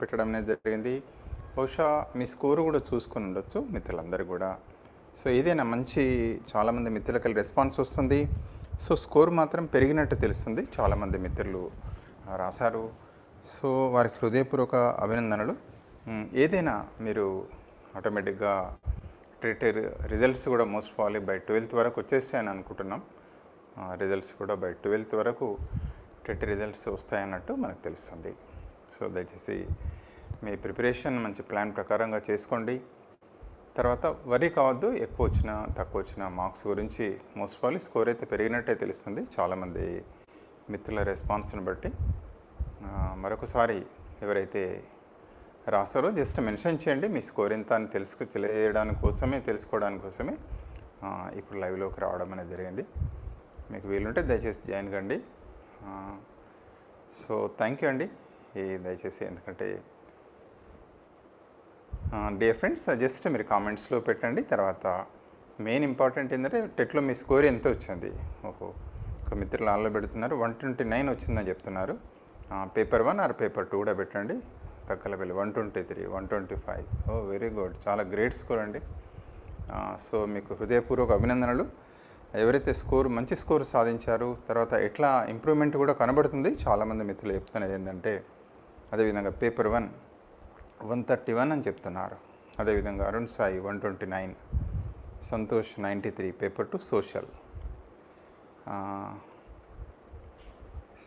పెట్టడం అనేది జరిగింది. బహుశా మీ స్కోర్ కూడా చూసుకొని ఉండొచ్చు మిత్రులందరూ కూడా. సో ఏదైనా మంచి చాలామంది మిత్రులకి రెస్పాన్స్ వస్తుంది. సో స్కోర్ మాత్రం పెరిగినట్టు తెలుస్తుంది. చాలామంది మిత్రులు రాశారు. సో వారికి హృదయపూర్వక అభినందనలు. ఏదైనా మీరు ఆటోమేటిక్గా టెట్ రిజల్ట్స్ కూడా మోస్ట్ ప్రాబ్లీ బై ట్వెల్త్ వరకు వచ్చేస్తాయని అనుకుంటున్నాం. రిజల్ట్స్ కూడా బై ట్వెల్త్ వరకు టెట్ రిజల్ట్స్ వస్తాయన్నట్టు మనకు తెలుస్తుంది. సో దయచేసి మీ ప్రిపరేషన్ మంచి ప్లాన్ ప్రకారంగా చేసుకోండి. తర్వాత వరి కావద్దు ఎక్కువ వచ్చిన తక్కువ వచ్చిన మార్క్స్ గురించి మోస్ట్ ఆల్ స్కోర్ అయితే పెరిగినట్టే తెలుస్తుంది. చాలామంది మిత్రుల రెస్పాన్స్ని బట్టి. మరొకసారి ఎవరైతే రాస్తారో జస్ట్ మెన్షన్ చేయండి. మీ స్కోర్ ఎంత అని తెలుసుకు తెలియడానికి కోసమే తెలుసుకోవడానికి కోసమే ఇప్పుడు లైవ్లోకి రావడం అనేది జరిగింది. మీకు వీలుంటే దయచేసి జాయిన్ కండి. సో థ్యాంక్ యూ అండి. దయచేసి ఎందుకంటే డియర్ ఫ్రెండ్స్ జస్ట్ మీరు కామెంట్స్లో పెట్టండి. తర్వాత మెయిన్ ఇంపార్టెంట్ ఏంటంటే టెట్లో మీ స్కోర్ ఎంత వచ్చింది? ఓహో ఒక మిత్రులు ఆన్లో పెడుతున్నారు. వన్ ట్వంటీ నైన్ వచ్చిందని చెప్తున్నారు. Paper one or paper two కూడా పెట్టండి. తక్కువ వెళ్ళి one twenty three one twenty five oh very good చాలా గ్రేట్ స్కోర్ అండి. సో మీకు హృదయపూర్వక అభినందనలు. ఎవరైతే స్కోర్ మంచి స్కోర్ సాధించారు తర్వాత ఎట్లా ఇంప్రూవ్మెంట్ కూడా కనబడుతుంది. చాలామంది మిత్రులు చెప్తున్నది ఏంటంటే అదేవిధంగా paper one one thirty one అని చెప్తున్నారు. అదేవిధంగా Arun Sai one twenty nine Santosh ninety three paper two social.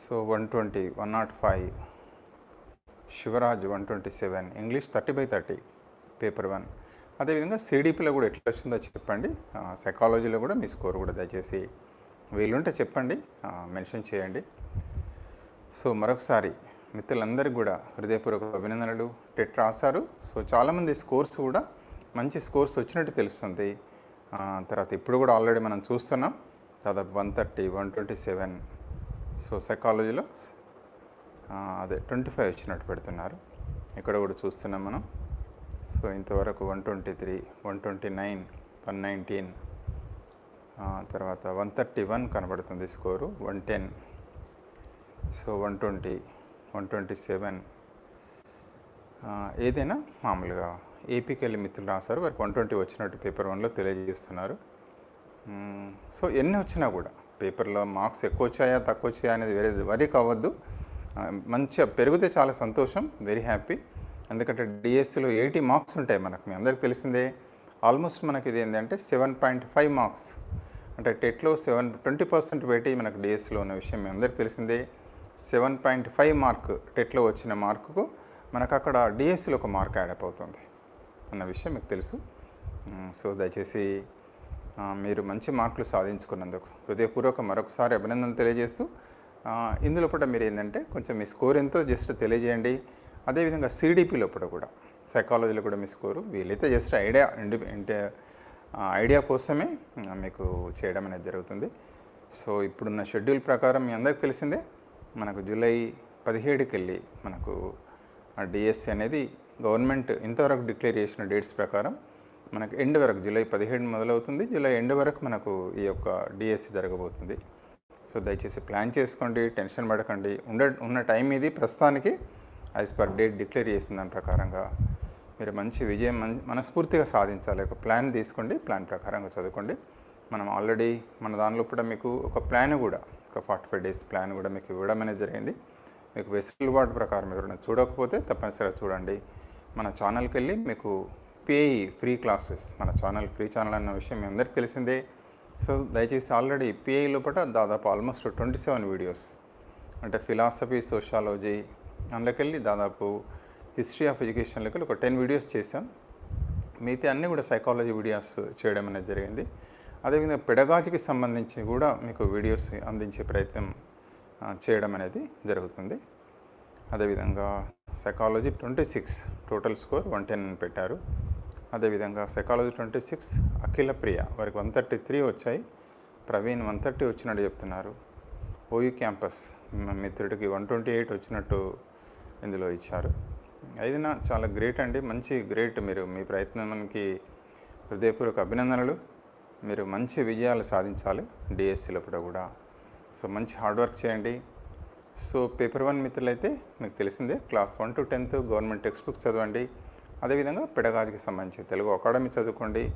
So one twenty one nought five Shivaraj one twenty seven English thirty by thirty paper one. అదేవిధంగా సిడిపిలో కూడా ఎట్లా వచ్చిందో చెప్పండి సైకాలజీలో కూడా మీ స్కోర్ కూడా దయచేసి వీలుంటే చెప్పండి. మెన్షన్ చేయండి. సో మరొకసారి మిత్రులందరికీ కూడా హృదయపూర్వక అభినందనలు. టెట్ రాశారు. సో చాలామంది స్కోర్స్ కూడా మంచి స్కోర్స్ వచ్చినట్టు తెలుస్తుంది. తర్వాత ఇప్పుడు కూడా ఆల్రెడీ మనం చూస్తున్నాం. దాదాపు one thirty one twenty seven. So సైకాలజీలో అదే ట్వంటీ ఫైవ్ వచ్చినట్టు పెడుతున్నారు. ఇక్కడ కూడా చూస్తున్నాం మనం. సో ఇంతవరకు one twenty three one twenty nine one nineteen. తర్వాత వన్ థర్టీ వన్ కనబడుతుంది score. One ten. So one twenty. One twenty seven. ఏదైనా మామూలుగా ఏపీకి వెళ్ళి మిత్రులు రాశారు. వారికి వన్ ట్వంటీ వచ్చినట్టు పేపర్ వన్లో తెలియజేస్తున్నారు. సో ఎన్ని వచ్చినా కూడా పేపర్లో మార్క్స్ ఎక్కువ వచ్చాయా తక్కువ వచ్చాయా అనేది వేరే వరీ కావద్దు. మంచిగా పెరిగితే చాలా సంతోషం వెరీ హ్యాపీ ఎందుకంటే డిఎస్సిలో ఎయిటీ మార్క్స్ ఉంటాయి మనకు. మీ అందరికి తెలిసిందే ఆల్మోస్ట్ మనకి ఇది ఏంటంటే సెవెన్ పాయింట్ ఫైవ్ మార్క్స్. అంటే టెట్లో సెవెన్ ట్వంటీ పర్సెంట్ వెయిటేజ్ మనకు డిఎస్సిలో ఉన్న విషయం. మీ అందరికి తెలిసిందే సెవెన్ పాయింట్ ఫైవ్ మార్క్ టెట్లో వచ్చిన మార్కుకు మనకు అక్కడ డిఎస్సిలో ఒక మార్క్ యాడ్ అవుతుంది అన్న విషయం మీకు తెలుసు. సో దయచేసి మీరు మంచి మార్కులు సాధించుకున్నందుకు హృదయపూర్వక మరొకసారి అభినందనలు తెలియజేస్తూ ఇందులో కూడా మీరు ఏంటంటే కొంచెం మీ స్కోర్ ఎంతో జస్ట్ తెలియజేయండి. అదేవిధంగా సిడిపి లోపల కూడా సైకాలజీలో కూడా మీ స్కోరు వీలైతే జస్ట్ ఐడియా ఇండి అంటే ఐడియా కోసమే మీకు చేయడం అనేది జరుగుతుంది. సో ఇప్పుడున్న షెడ్యూల్ ప్రకారం మీ అందరికి తెలిసిందే. మనకు జూలై పదిహేడుకెళ్ళి మనకు డిఎస్సి అనేది గవర్నమెంట్ ఇంతవరకు డిక్లేర్ చేసిన డేట్స్ ప్రకారం మనకు ఎండ్ వరకు జూలై పదిహేడు మొదలవుతుంది. జూలై ఎండ్ వరకు మనకు ఈ యొక్క డిఎస్సి జరగబోతుంది. సో దయచేసి ప్లాన్ చేసుకోండి టెన్షన్ పడకండి. ఉండ ఉన్న టైం ఇది. ప్రస్తుతానికి యాజ్ పర్ డేట్ డిక్లేర్ చేసిన దాని ప్రకారంగా మీరు మంచి విజయం మన మనస్ఫూర్తిగా సాధించాలి. ఒక ప్లాన్ తీసుకోండి ప్లాన్ ప్రకారంగా చదువుకోండి. మనం ఆల్రెడీ మన దానిలో కూడా మీకు ఒక ప్లాన్ కూడా ఒక ఫార్టీ ఫైవ్ డేస్ ప్లాన్ కూడా మీకు ఇవ్వడం అనేది జరిగింది. మీకు వెసులుబాటు ప్రకారం ఎవరైనా చూడకపోతే తప్పనిసరిగా చూడండి. మన ఛానల్కి వెళ్ళి మీకు పేఈ ఫ్రీ క్లాసెస్ మన ఛానల్ ఫ్రీ ఛానల్ అన్న విషయం మీ అందరికీ తెలిసిందే. సో దయచేసి ఆల్రెడీ పిఐ లోపల దాదాపు ఆల్మోస్ట్ ట్వంటీ సెవెన్ వీడియోస్. అంటే ఫిలాసఫీ సోషాలజీ అందులోకెళ్ళి దాదాపు హిస్టరీ ఆఫ్ ఎడ్యుకేషన్లోకి ఒక టెన్ వీడియోస్ చేశాం. మిగతా అన్నీ కూడా సైకాలజీ వీడియోస్ చేయడం అనేది జరిగింది. అదేవిధంగా పెడగాజికి సంబంధించి కూడా మీకు వీడియోస్ అందించే ప్రయత్నం చేయడం అనేది జరుగుతుంది. అదేవిధంగా psychology twenty six total score one ten అని పెట్టారు. అదేవిధంగా psychology twenty six Akhila Priya వారికి వన్ థర్టీ త్రీ వచ్చాయి. ప్రవీణ్ వన్ థర్టీ వచ్చినట్టు చెప్తున్నారు. ఓయూ క్యాంపస్ మిత్రుడికి వన్ ట్వంటీ ఎయిట్ వచ్చినట్టు ఇందులో ఇచ్చారు. అయినా చాలా గ్రేట్ అండి. మంచి గ్రేట్ మీరు మీ ప్రయత్నానికి హృదయపూర్వక అభినందనలు. మీరు మంచి విజయాలు సాధించాలి. డిఎస్సి లోపల కూడా సో మంచి హార్డ్ వర్క్ చేయండి. సో పేపర్ వన్ మిత్రులైతే మీకు తెలిసిందే class one to tenth government text book చదవండి. అదేవిధంగా పెడగాజికి సంబంధించి తెలుగు అకాడమీ చదువుకోండి.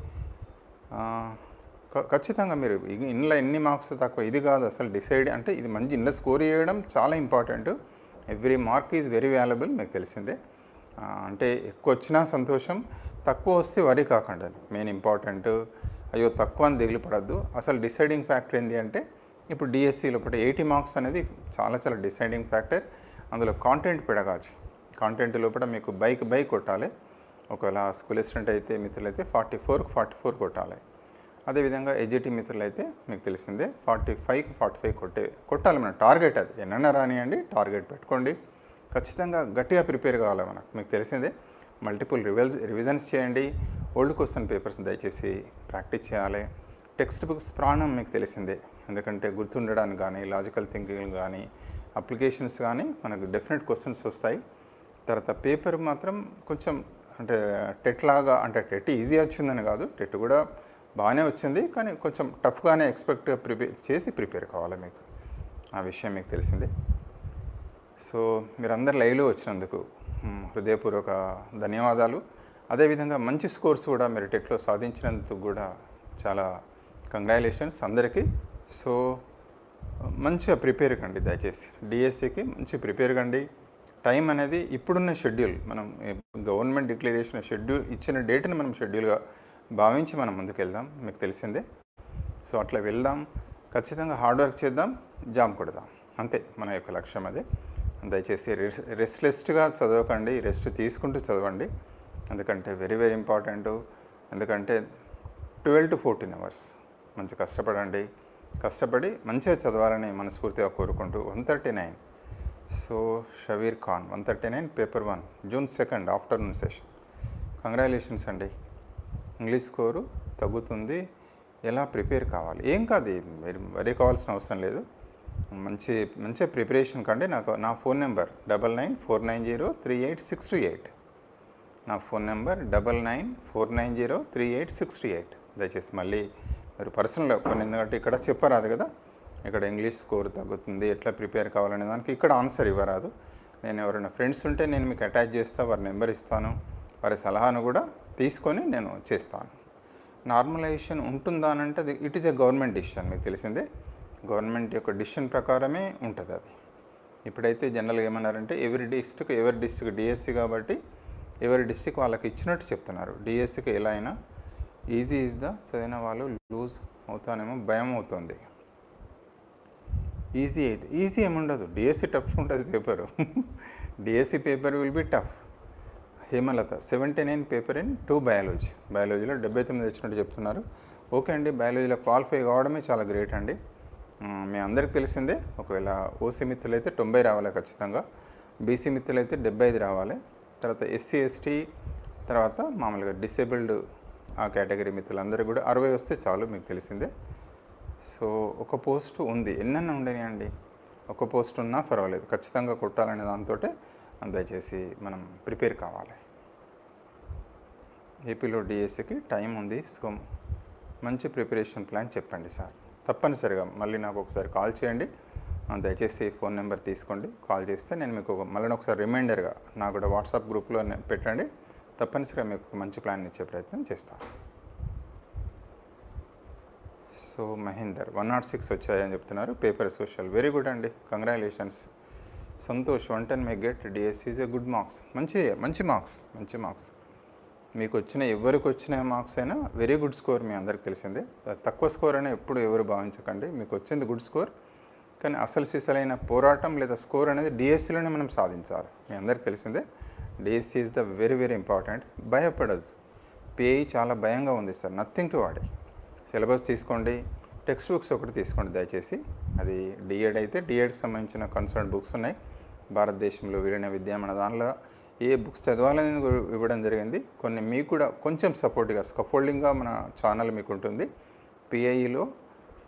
క- ఖచ్చితంగా మీరు ఇ- ఇందులో ఎన్ని మార్క్స్ తక్కువ ఇది కాదు అసలు డిసైడ్ అంటే ఇది మంచి ఇందులో స్కోర్ చేయడం చాలా important every mark is very valuable మీకు తెలిసిందే. అంటే ఎక్కువ వచ్చినా సంతోషం తక్కువ వస్తే వరి కాకండి మెయిన్ ఇంపార్టెంట్ అయ్యో తక్కువ అని దిగులు పడద్దు. అసలు డిసైడింగ్ ఫ్యాక్టర్ ఏంటి అంటే ఇప్పుడు డిఎస్సి లోపల ఎయిటీ మార్క్స్ అనేది చాలా చాలా డిసైడింగ్ ఫ్యాక్టర్ అందులో కాంటెంట్ పెడగాచి కాంటెంట్ లోపల మీకు బైక్ బైక్ కొట్టాలి. ఒకవేళ స్కూల్ అసిస్టెంట్ అయితే మిత్రులైతే ఫార్టీ ఫోర్కి ఫార్టీ ఫోర్ కొట్టాలి. అదేవిధంగా ఎడ్జిటి మిత్రులు అయితే మీకు తెలిసిందే ఫార్టీ ఫైవ్కి ఫార్టీ ఫైవ్ కొట్టే కొట్టాలి మన టార్గెట్ అది. ఎన్నైనా రానియండి టార్గెట్ పెట్టుకోండి. ఖచ్చితంగా గట్టిగా ప్రిపేర్ కావాలి మనకు. మీకు తెలిసిందే మల్టిపుల్ రివెల్స్ రివిజన్స్ చేయండి. ఓల్డ్ క్వశ్చన్ పేపర్స్ దయచేసి ప్రాక్టీస్ చేయాలి. టెక్స్ట్ బుక్స్ ప్రాణం మీకు తెలిసిందే. ఎందుకంటే గుర్తుండడానికి కానీ లాజికల్ థింకింగ్ కానీ అప్లికేషన్స్ కానీ మనకు డెఫినెట్ క్వశ్చన్స్ వస్తాయి. తర్వాత పేపర్ మాత్రం కొంచెం అంటే టెట్ లాగా అంటే టెట్ ఈజీ వచ్చిందని కాదు. టెట్ కూడా బాగానే వచ్చింది. కానీ కొంచెం టఫ్గానే ఎక్స్పెక్ట్ ప్రిపేర్ చేసి ప్రిపేర్ కావాలి మీకు. ఆ విషయం మీకు తెలిసిందే. సో మీరందరు లైవ్లో వచ్చినందుకు హృదయపూర్వక ధన్యవాదాలు. అదేవిధంగా మంచి స్కోర్స్ కూడా మీరు టెట్లో సాధించినందుకు కూడా చాలా కంగ్రాచులేషన్స్ అందరికీ. సో మంచిగా ప్రిపేర్ కండి దయచేసి. డిఎస్సికి మంచి ప్రిపేర్ కండి. టైం అనేది ఇప్పుడున్న షెడ్యూల్. మనం గవర్నమెంట్ డిక్లరేషన్ షెడ్యూల్ ఇచ్చిన డేట్ని మనం షెడ్యూల్గా భావించి మనం ముందుకు వెళ్దాం మీకు తెలిసిందే. సో అట్లా వెళ్దాం. ఖచ్చితంగా హార్డ్ వర్క్ చేద్దాం. జాబ్ కొడదాం. అంతే మన యొక్క లక్ష్యం అది. దయచేసి రెస్ట్ చదవకండి. రెస్ట్ తీసుకుంటూ చదవండి. ఎందుకంటే వెరీ వెరీ ఇంపార్టెంట్ ఎందుకంటే ట్వెల్వ్ టు ఫోర్టీన్ అవర్స్ మంచి కష్టపడండి. కష్టపడి మంచిగా చదవాలని మనస్ఫూర్తిగా కోరుకుంటూ one thirty nine so Shabbir Khan one thirty nine paper one June second afternoon session congratulations అండి. ఇంగ్లీష్ స్కోరు తగ్గుతుంది. ఎలా ప్రిపేర్ కావాలి? ఏం కాదు మీరు వరి కావాల్సిన అవసరం లేదు. మంచి మంచి ప్రిపరేషన్ కండి. నాకు నా phone number double nine four nine zero three eight six two eight నా phone number double nine four nine zero three eight six eight. దయచేసి మళ్ళీ మీరు పర్సనల్ కొన్ని ఎందుకంటే ఇక్కడ చెప్పరాదు కదా. ఇక్కడ ఇంగ్లీష్ స్కోర్ తగ్గుతుంది ఎట్లా ప్రిపేర్ కావాలనే దానికి ఇక్కడ ఆన్సర్ ఇవ్వరాదు. నేను ఎవరైనా ఫ్రెండ్స్ ఉంటే నేను మీకు అటాచ్ చేస్తా వారి నెంబర్ ఇస్తాను వారి సలహాను కూడా తీసుకొని నేను చేస్తాను. నార్మలైజేషన్ ఉంటుందా అని అంటే అది it is a government decision మీకు తెలిసిందే. గవర్నమెంట్ యొక్క డిసిషన్ ప్రకారమే ఉంటుంది అది. ఇప్పుడైతే జనరల్గా ఏమన్నారంటే ఎవరి డిస్ట్రిక్ట్ ఎవరి డిస్టిక్ డిఎస్సి కాబట్టి ఎవరి డిస్ట్రిక్ట్ వాళ్ళకి ఇచ్చినట్టు చెప్తున్నారు. డిఎస్సికి ఎలా అయినా ఈజీ ఈజ్ ద చదివిన వాళ్ళు లూజ్ అవుతానేమో భయం అవుతుంది. ఈజీ అయితే ఈజీ ఏముండదు డిఎస్సి టఫ్ ఉంటుంది paper. DSC paper will be tough. Hemalatha seventy nine paper in two biology. బయాలజీలో డెబ్బై తొమ్మిది వచ్చినట్టు చెప్తున్నారు. ఓకే అండి బయాలజీలో క్వాలిఫై కావడమే చాలా గ్రేట్ అండి. మీ అందరికి తెలిసిందే. ఒకవేళ ఓసీ మిత్రులు అయితే తొంభై రావాలి ఖచ్చితంగా. బీసీ మిత్రులు అయితే డెబ్బై ఐదు రావాలి. తర్వాత ఎస్సీ ఎస్టీ తర్వాత మామూలుగా డిసేబుల్డ్ ఆ కేటగిరీ మిత్రులందరూ కూడా అరవై వస్తే చాలు మీకు తెలిసిందే. సో ఒక పోస్ట్ ఉంది. ఎన్నెన్న ఉండనియండి ఒక పోస్ట్ ఉన్నా పర్వాలేదు. ఖచ్చితంగా కొట్టాలనే దాంతో దయచేసి మనం ప్రిపేర్ కావాలి. ఏపీలో డిఎస్సికి టైం ఉంది. సో మంచి ప్రిపరేషన్ ప్లాన్ చెప్పండి సార్. తప్పనిసరిగా మళ్ళీ నాకు ఒకసారి కాల్ చేయండి. దయచేసి ఫోన్ నెంబర్ తీసుకోండి. కాల్ చేస్తే నేను మీకు మళ్ళీ ఒకసారి రిమైండర్గా నా కూడా వాట్సాప్ గ్రూప్లో పెట్టండి. తప్పనిసరిగా మీకు మంచి ప్లాన్ ఇచ్చే ప్రయత్నం చేస్తాను. So Mahender one nought six వచ్చాయని చెప్తున్నారు. పేపర్ సోషల్ వెరీ గుడ్ అండి. Congratulations. Santosh one ten may get DS is a good marks. మంచి మంచి మార్క్స్ మంచి మార్క్స్. మీకు వచ్చిన ఎవరికి వచ్చిన మార్క్స్ అయినా వెరీ గుడ్ స్కోర్ మీ అందరికి తెలిసిందే. తక్కువ స్కోర్ అయినా ఎప్పుడు ఎవరు భావించకండి. మీకు వచ్చింది గుడ్ స్కోర్. కానీ అసలు సిసలైన పోరాటం లేదా స్కోర్ అనేది డిఎస్సిలోనే మనం సాధించాలి. మీ అందరికి తెలిసిందే DSC is the very very important భయపడదు పిఐ చాలా భయంగా ఉంది సార్. నథింగ్ టు వాడి సిలబస్ తీసుకోండి. టెక్స్ట్ బుక్స్ ఒకటి తీసుకోండి దయచేసి. అది డిఎడ్ అయితే డిఎడ్కి సంబంధించిన కన్సర్న్ బుక్స్ ఉన్నాయి. భారతదేశంలో వీరిన విద్య మన దానిలో ఏ బుక్స్ చదవాలని ఇవ్వడం జరిగింది. కొన్ని మీకు కూడా కొంచెం సపోర్ట్గా స్కఫోల్డింగ్గా మన ఛానల్ మీకు ఉంటుంది. పిఐఈలో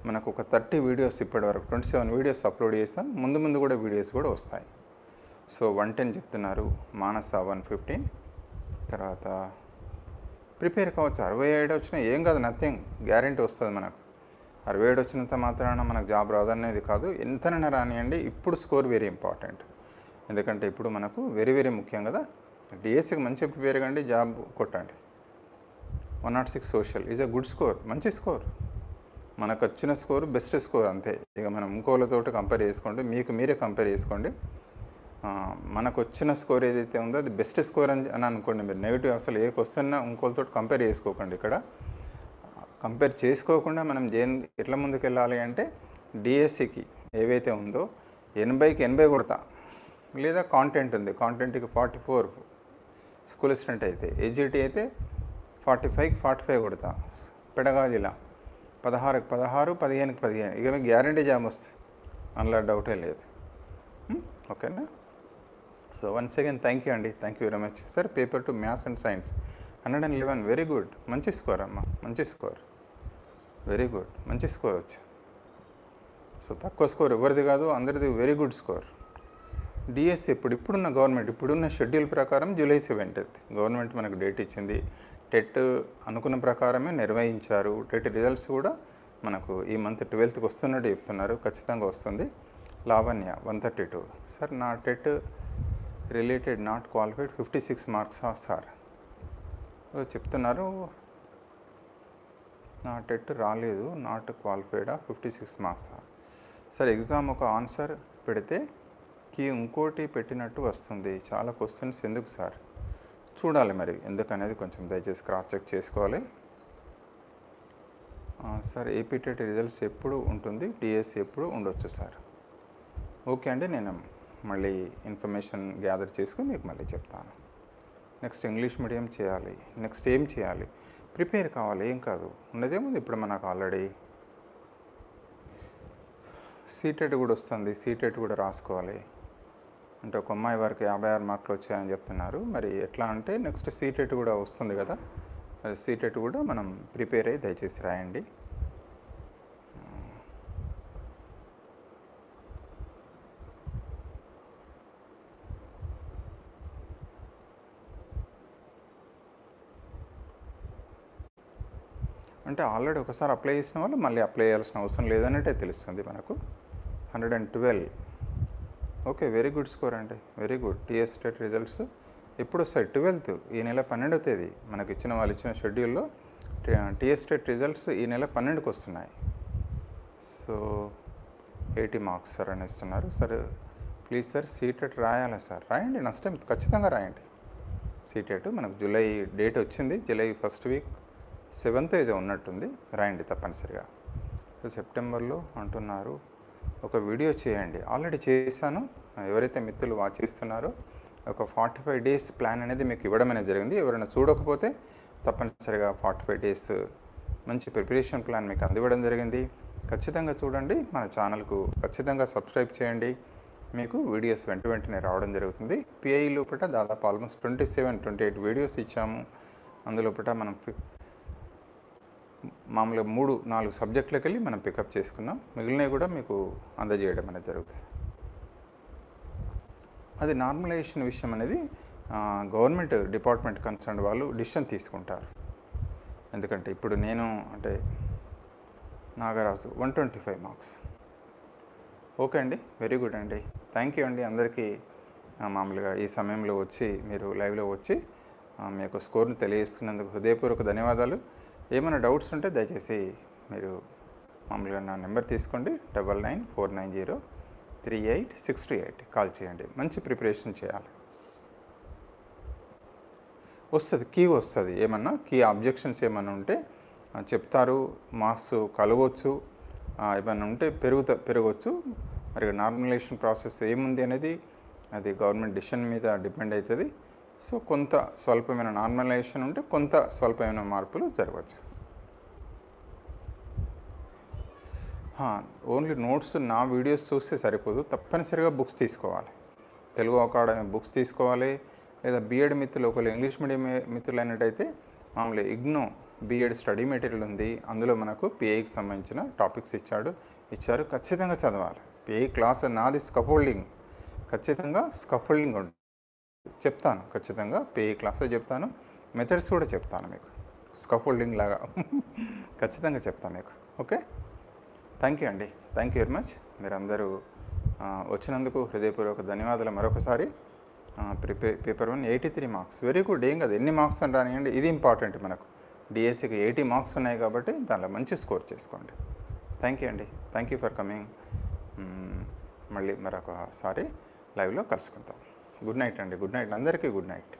మనకు ఒక థర్టీ వీడియోస్ ఇప్పటి వరకు ట్వంటీ సెవెన్ వీడియోస్ అప్లోడ్ చేస్తాం ముందు ముందు కూడా వీడియోస్ కూడా వస్తాయి. సో వన్ టెన్ చెప్తున్నారు. Manasa one fifteen. తర్వాత ప్రిపేర్ కావచ్చు. అరవై ఏడు వచ్చినా ఏం కాదు నథింగ్ గ్యారంటీ వస్తుంది మనకు. అరవై ఏడు వచ్చినంత మాత్రాన మనకు జాబ్ రాదనేది కాదు. ఎంతనైనా రానియండి. ఇప్పుడు స్కోర్ వెరీ ఇంపార్టెంట్. ఎందుకంటే ఇప్పుడు మనకు వెరీ వెరీ ముఖ్యం కదా. డిఎస్సికి మంచి ప్రిపేర్ కండి జాబ్ కొట్టండి. One nought six social is a good score మంచి స్కోర్. మనకు వచ్చిన స్కోర్ బెస్ట్ స్కోర్ అంతే. ఇక మనం ఇంకోళ్ళతోటి కంపేర్ చేసుకోండి మీకు మీరే కంపేర్ చేసుకోండి. మనకు వచ్చిన స్కోర్ ఏదైతే ఉందో అది బెస్ట్ స్కోర్ అని అని అనుకోండి మీరు. నెగిటివ్ అసలు ఏ క్వశ్చన్ ఇంకోళ్ళతో కంపేర్ చేసుకోకండి ఇక్కడ. కంపేర్ చేసుకోకుండా మనం జేన్ ఎట్లా ముందుకు వెళ్ళాలి అంటే డిఎస్సికి ఏవైతే ఉందో ఎనభైకి ఎనభై కొడతా. లేదా కాంటెంట్ ఉంది. కాంటెంట్కి ఫార్టీ ఫోర్ స్కూల్ అసిస్టెంట్ అయితే ఏజీటీ అయితే ఫార్టీ ఫైవ్కి ఫార్టీ ఫైవ్ కొడతా. పెడగాజిలా. పదహారుకి పదహారు పదిహేనుకి పదిహేను. ఇక మీకు గ్యారంటీ జాబ్ వస్తుంది. అందులో డౌటే లేదు. ఓకేనా so once again thank you అండి. Thank you very much sir paper two maths and science hundred and eleven very good మంచి స్కోర్ అమ్మా. మంచి స్కోర్ వెరీ గుడ్ మంచి స్కోర్ వచ్చి. సో తక్కువ స్కోర్ ఎవరిది కాదు అందరిది వెరీ గుడ్ స్కోర్ డిఎస్సి ఇప్పుడు ఇప్పుడున్న గవర్నమెంట్ ఇప్పుడున్న షెడ్యూల్ ప్రకారం జూలై సెవెంటీన్త్ గవర్నమెంట్ మనకు డేట్ ఇచ్చింది. టెట్ అనుకున్న ప్రకారమే నిర్వహించారు. టెట్ రిజల్ట్స్ కూడా మనకు ఈ మంత్ ట్వెల్త్కి వస్తున్నట్టు చెప్తున్నారు. ఖచ్చితంగా వస్తుంది. Lavanya one thirty two. Sir నా TET related not qualified fifty six marks sir? చెప్తున్నారు. నా టెట్ రాలేదు. Not క్వాలిఫైడా fifty six marks? Sir exam ఒక ఆన్సర్ పెడితే కి ఇంకోటి పెట్టినట్టు వస్తుంది. చాలా క్వశ్చన్స్ ఎందుకు సార్? చూడాలి మరి. ఎందుకనేది కొంచెం దయచేసి క్రాస్ చెక్ చేసుకోవాలి. సార్ ఏపీటెట్ రిజల్ట్స్ ఎప్పుడు ఉంటుంది? డిఎస్సి ఎప్పుడు ఉండొచ్చు సార్? ఓకే అండి నేను మళ్ళీ ఇన్ఫర్మేషన్ గ్యాదర్ చేసుకుని మీకు మళ్ళీ చెప్తాను. నెక్స్ట్ ఇంగ్లీష్ మీడియం చేయాలి. నెక్స్ట్ ఏం చేయాలి? ప్రిపేర్ కావాలి ఏం కాదు. ఉన్నదేముంది ఇప్పుడు మనకు ఆల్రెడీ సీటెట్ కూడా వస్తుంది. సీటెట్ కూడా రాసుకోవాలి. అంటే ఒక అమ్మాయి వరకు యాభై ఆరు మార్కులు వచ్చాయని చెప్తున్నారు. మరి ఎట్లా అంటే నెక్స్ట్ సీటెట్ కూడా వస్తుంది కదా. మరి సీటెట్ కూడా మనం ప్రిపేర్ అయ్యి దయచేసి రాయండి. అంటే ఆల్రెడీ ఒకసారి అప్లై చేసిన వాళ్ళు మళ్ళీ అప్లై చేయాల్సిన అవసరం లేదన్నట్టే తెలుస్తుంది మనకు. Hundred and twelve okay very good score అండి. Very good. TS state results. ఇప్పుడు వస్తాయి ట్వెల్త్ ఈ నెల పన్నెండవ తేదీ మనకి ఇచ్చిన వాళ్ళు ఇచ్చిన షెడ్యూల్లో టీఎస్ స్టేట్ రిజల్ట్స్ ఈ నెల పన్నెండుకి వస్తున్నాయి. సో ఎయిటీ మార్క్స్ సార్ అని ఇస్తున్నారు సార్ ప్లీజ్ సార్ సీటెట్ రాయాలా సార్? రాయండి నష్టం ఖచ్చితంగా రాయండి. సీటెట్ మనకు జూలై డేట్ వచ్చింది. జూలై ఫస్ట్ వీక్ సెవెంత్ ఏదో ఉన్నట్టుంది. రాయండి తప్పనిసరిగా. సెప్టెంబర్లో అంటున్నారు ఒక వీడియో చేయండి. ఆల్రెడీ చేశాను. ఎవరైతే మిత్రులు వాచ్ చేస్తున్నారో ఒక ఫార్టీ ఫైవ్ డేస్ ప్లాన్ అనేది మీకు ఇవ్వడం అనేది జరిగింది. ఎవరైనా చూడకపోతే తప్పనిసరిగా ఫార్టీ ఫైవ్ డేస్ మంచి ప్రిపరేషన్ ప్లాన్ మీకు అందివ్వడం జరిగింది. ఖచ్చితంగా చూడండి. మన ఛానల్కు ఖచ్చితంగా సబ్స్క్రైబ్ చేయండి. మీకు వీడియోస్ వెంట వెంటనే రావడం జరుగుతుంది. పిఐ లోపల దాదాపు almost twenty seven twenty eight videos ఇచ్చాము. అందులోపట మనం మామూలుగా మూడు నాలుగు సబ్జెక్టులకు వెళ్ళి మనం పికప్ చేసుకున్నాం మిగిలినవి కూడా మీకు అందజేయడం అనేది జరుగుతుంది. అది నార్మలైజేషన్ విషయం అనేది గవర్నమెంట్ డిపార్ట్మెంట్ కన్సర్న్ వాళ్ళు డిసిషన్ తీసుకుంటారు. ఎందుకంటే ఇప్పుడు నేను అంటే Nagaraju one twenty five marks. Okay అండి వెరీ గుడ్ అండి. థ్యాంక్ యూ అండి అందరికీ. మామూలుగా ఈ సమయంలో వచ్చి మీరు లైవ్లో వచ్చి మీ యొక్క స్కోర్ను తెలియజేస్తున్నందుకు హృదయపూర్వక ధన్యవాదాలు. ఏమైనా డౌట్స్ ఉంటే దయచేసి మీరు మామూలుగా నా నెంబర్ తీసుకోండి. Double nine four nine zero three eight six two eight call చేయండి. మంచి ప్రిపరేషన్ చేయాలి. వస్తుంది కీ వస్తుంది. ఏమన్నా కీ అబ్జెక్షన్స్ ఏమన్నా ఉంటే చెప్తారు మార్క్స్ కలవచ్చు ఏమైనా ఏమన్నా ఉంటే పెరుగుత పెరగవచ్చు మరి నార్మలైజేషన్ ప్రాసెస్ ఏముంది అనేది అది గవర్నమెంట్ డిసిషన్ మీద డిపెండ్ అవుతుంది సో కొంత స్వల్పమైన నార్మలైజేషన్ ఉంటే కొంత స్వల్పమైన మార్పులు జరగవచ్చు. ఓన్లీ నోట్స్ నా వీడియోస్ చూస్తే సరిపోదు. తప్పనిసరిగా బుక్స్ తీసుకోవాలి. తెలుగు అకాడమీ బుక్స్ తీసుకోవాలి. లేదా బీఎడ్ మిత్రులు ఒకవేళ ఇంగ్లీష్ మీడియం మిత్రులు అయినట్టయితే మామూలు ఇగ్నో బీఎడ్ స్టడీ మెటీరియల్ ఉంది. అందులో మనకు పిఏకి సంబంధించిన టాపిక్స్ ఇచ్చాడు. ఇచ్చారు. ఖచ్చితంగా చదవాలి. పిఏ క్లాస్ నాది స్కఫోల్డింగ్. ఖచ్చితంగా స్కఫోల్డింగ్ ఉంటుంది. చెప్తాను ఖచ్చితంగా. పే క్లాసే చెప్తాను. మెథడ్స్ కూడా చెప్తాను మీకు. స్కఫోల్డింగ్ లాగా. ఖచ్చితంగా చెప్తాను మీకు. ఓకే థ్యాంక్ యూ అండి. థ్యాంక్ యూ వెరీ మచ్ మీరందరూ వచ్చినందుకు హృదయపూర్వక ధన్యవాదాలు. మరొకసారి paper one eighty three marks. Very good ఏం కదా. ఎన్ని మార్క్స్ అని రానియండి. ఇది ఇంపార్టెంట్ మనకు. డిఎస్సికి ఎయిటీ మార్క్స్ ఉన్నాయి కాబట్టి దానిలో మంచి స్కోర్ చేసుకోండి. థ్యాంక్ యూ అండి. థ్యాంక్ యూ ఫర్ కమింగ్ మళ్ళీ మరొకసారి లైవ్లో కలుసుకుందాం. గుడ్ నైట్ అండి గుడ్ నైట్. అందరికీ గుడ్ నైట్.